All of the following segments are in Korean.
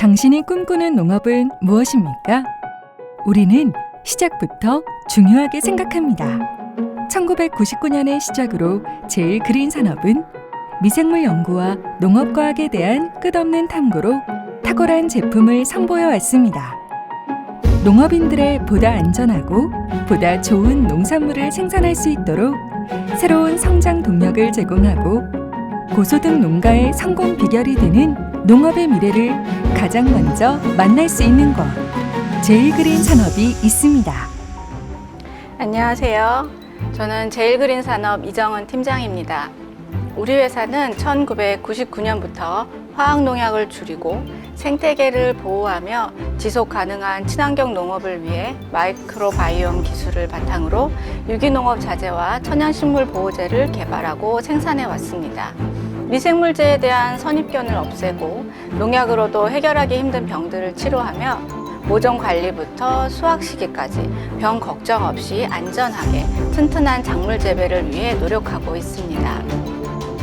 당신이 꿈꾸는 농업은 무엇입니까? 우리는 시작부터 중요하게 생각합니다. 1999년의 시작으로 제일 그린 산업은 미생물 연구와 농업과학에 대한 끝없는 탐구로 탁월한 제품을 선보여 왔습니다. 농업인들의 보다 안전하고 보다 좋은 농산물을 생산할 수 있도록 새로운 성장 동력을 제공하고 고소득 농가의 성공 비결이 되는 농업의 미래를 가장 먼저 만날 수 있는 곳 제일 그린 산업이 있습니다. 안녕하세요. 저는 제일그린 산업 이정은 팀장입니다. 우리 회사는 1999년부터 화학농약을 줄이고 생태계를 보호하며 지속 가능한 친환경 농업을 위해 마이크로바이옴 기술을 바탕으로 유기농업 자재와 천연식물 보호제를 개발하고 생산해 왔습니다. 미생물제에 대한 선입견을 없애고 농약으로도 해결하기 힘든 병들을 치료하며 모종 관리부터 수확 시기까지 병 걱정 없이 안전하게 튼튼한 작물 재배를 위해 노력하고 있습니다.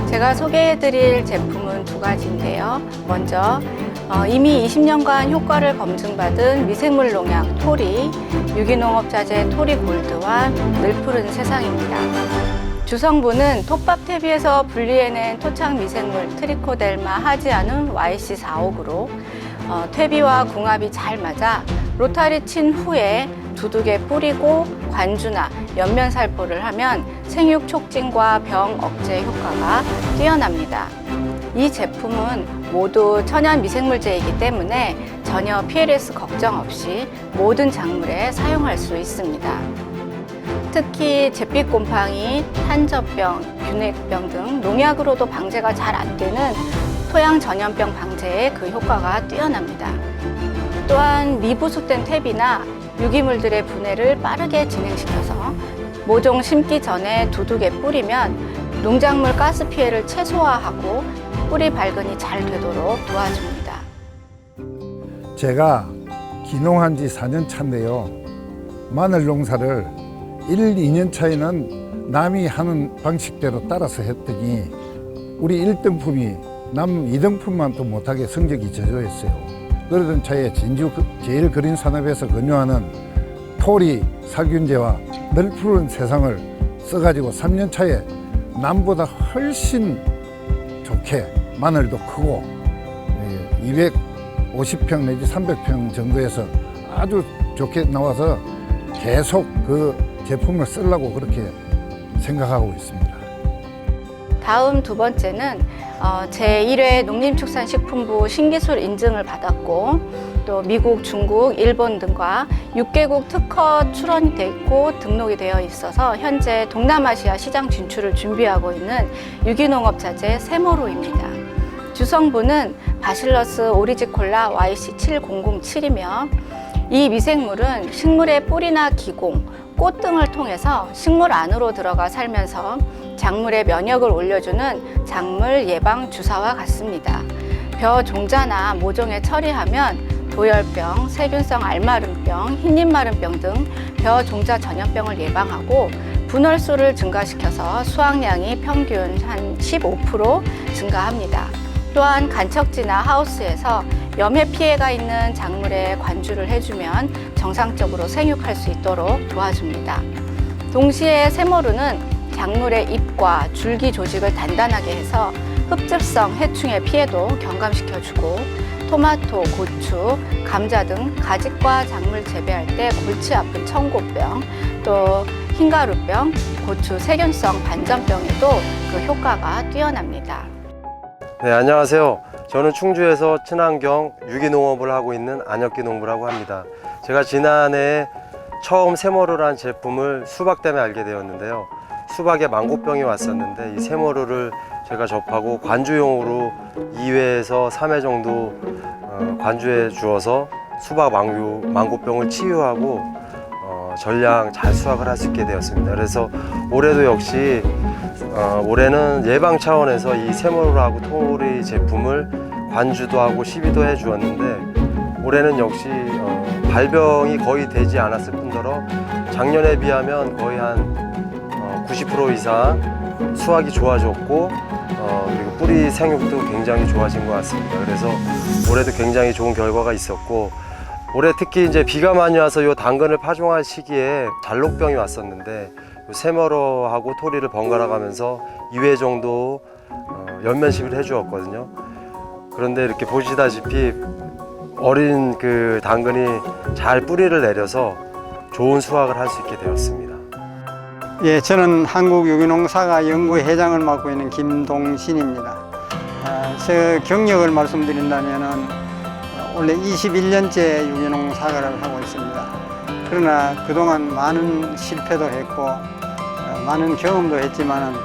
제가 소개해드릴 제품은 두 가지인데요. 먼저 어, 이미 20년간 효과를 검증받은 미생물 농약 토리, 유기농업 자재 토리 골드와 늘 푸른 세상입니다. 주성분은 톱밥 퇴비에서 분리해낸 토착 미생물 트리코델마 하지아눔 YC45로 어, 퇴비와 궁합이 잘 맞아 로타리 친 후에 두둑에 뿌리고 관주나 옆면 살포를 하면 생육 촉진과 병 억제 효과가 뛰어납니다. 이 제품은 모두 천연 미생물제이기 때문에 전혀 PLS 걱정 없이 모든 작물에 사용할 수 있습니다. 특히 잿빛 곰팡이, 탄저병, 균핵병 등 농약으로도 방제가 잘 안 되는 토양 전염병 방제에 그 효과가 뛰어납니다. 또한 미부숙된 퇴비나 유기물들의 분해를 빠르게 진행시켜서 모종 심기 전에 두둑에 뿌리면 농작물 가스 피해를 최소화하고 뿌리 발근이 잘 되도록 도와줍니다. 제가 기농한 지 4년 차인데요. 마늘 농사를 1, 2년 차에는 남이 하는 방식대로 따라서 했더니 우리 1등품이 남 2등품만 또 못하게 성적이 저조했어요. 그러던 차에 진주 그- 제일 그린 산업에서 근유하는 토리 살균제와 널푸른 세상을 써가지고 3년 차에 남보다 훨씬 좋게 마늘도 크고 250평 내지 300평 정도에서 아주 좋게 나와서 계속 그 제품을 쓰려고 그렇게 생각하고 있습니다. 다음 두 번째는 어, 제1회 농림축산식품부 신기술 인증을 받았고 또 미국, 중국, 일본 등과 6개국 특허 출원이 돼 있고 등록이 되어 있어서 현재 동남아시아 시장 진출을 준비하고 있는 유기농업 자재 세모로입니다. 주성분은 바실러스 오리지콜라 YC7007이며 이 미생물은 식물의 뿌리나 기공, 꽃 등을 통해서 식물 안으로 들어가 살면서 작물의 면역을 올려주는 작물 예방 주사와 같습니다. 벼 종자나 모종에 처리하면 도열병, 세균성 알마름병, 흰잎마름병 등 벼 종자 전염병을 예방하고 분월수를 증가시켜서 수확량이 평균 한 15% 증가합니다. 또한 간척지나 하우스에서 염해 피해가 있는 작물에 관주를 해주면 정상적으로 생육할 수 있도록 도와줍니다. 동시에 세모르는 작물의 잎과 줄기 조직을 단단하게 해서 흡집성 해충의 피해도 경감시켜주고 토마토, 고추, 감자 등 가지과 작물 재배할 때 골치 아픈 청고병, 또 흰가루병, 고추 세균성 반전병에도 그 효과가 뛰어납니다. 네, 안녕하세요. 저는 충주에서 친환경 유기농업을 하고 있는 안혁기 농부라고 합니다. 제가 지난해 처음 세모르란 제품을 수박 때문에 알게 되었는데요. 수박에 망고병이 왔었는데 이 세모르를 제가 접하고 관주용으로 2회에서 3회 정도 어, 관주해 주어서 수박 망고, 망고병을 치유하고 어, 전량 잘 수확을 할 수 있게 되었습니다. 그래서 올해도 역시 어, 올해는 예방 차원에서 이 세모르하고 토리 제품을 관주도 하고 시비도 해 주었는데 올해는 역시 어, 발병이 거의 되지 않았을 뿐더러 작년에 비하면 거의 한 어, 90% 이상 수확이 좋아졌고 어, 그리고 뿌리 생육도 굉장히 좋아진 것 같습니다. 그래서 올해도 굉장히 좋은 결과가 있었고 올해 특히 이제 비가 많이 와서 요 당근을 파종할 시기에 잘록병이 왔었는데 요 세머러 하고 토리를 번갈아 가면서 2회 정도 어, 연면식을 해주었거든요. 그런데 이렇게 보시다시피 어린 그 당근이 잘 뿌리를 내려서 좋은 수확을 할 수 있게 되었습니다. 예, 저는 한국 유기농사가 연구회장을 맡고 있는 김동신입니다. 아, 제 경력을 말씀드린다면은 원래 21년째 유기농 사과를 하고 있습니다. 그러나 그동안 많은 실패도 했고 어, 많은 경험도 했지만은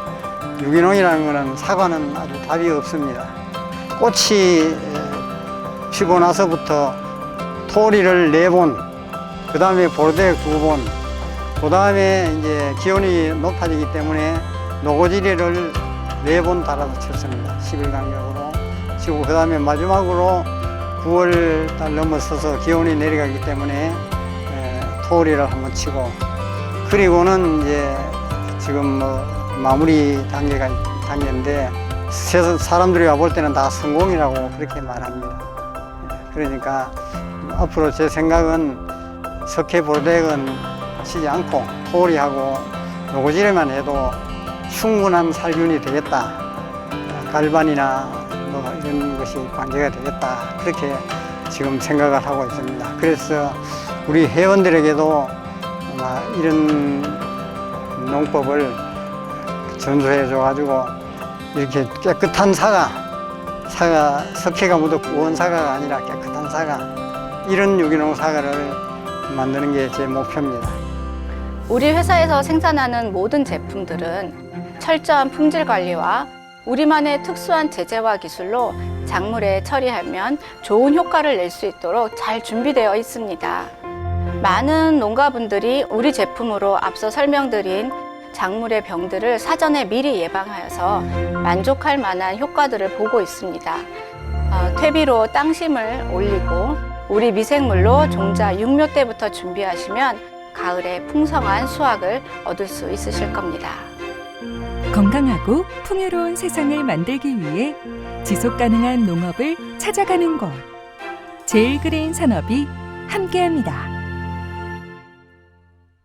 유기농이라는 것은 사과는 아주 답이 없습니다. 꽃이 에, 피고 나서부터 토리를 네 번, 그 다음에 보르데 두 번, 그 다음에 이제 기온이 높아지기 때문에 노고지리를 네 번 달아서 쳤습니다. 10일 간격으로 치고 그 다음에 마지막으로 9월 달 넘어서서 기온이 내려가기 때문에 에, 토리를 한번 치고 그리고는 이제 지금 뭐 마무리 단계가 단계인데 사람들이 와볼 때는 다 성공이라고 그렇게 말합니다. 예, 그러니까 앞으로 제 생각은 석회 보르덱은 치지 않고 토리하고 노고지레만 해도 충분한 살균이 되겠다. 갈반이나 뭐 이런 것이 관계가 되겠다. 그렇게 지금 생각을 하고 있습니다. 그래서 우리 회원들에게도 아마 이런 농법을 전수해 줘가지고 이렇게 깨끗한 사과, 사과, 석회가 묻어 구운 사과가 아니라 깨끗한 사과, 이런 유기농 사과를 만드는 게 제 목표입니다. 우리 회사에서 생산하는 모든 제품들은 철저한 품질 관리와 우리만의 특수한 제재와 기술로 작물에 처리하면 좋은 효과를 낼 수 있도록 잘 준비되어 있습니다. 많은 농가분들이 우리 제품으로 앞서 설명드린 작물의 병들을 사전에 미리 예방하여서 만족할 만한 효과들을 보고 있습니다. 어, 퇴비로 땅심을 올리고 우리 미생물로 종자 6묘 때부터 준비하시면 가을에 풍성한 수확을 얻을 수 있으실 겁니다. 건강하고 풍요로운 세상을 만들기 위해 지속 가능한 농업을 찾아가는 곳. 제일 그린 산업이 함께합니다.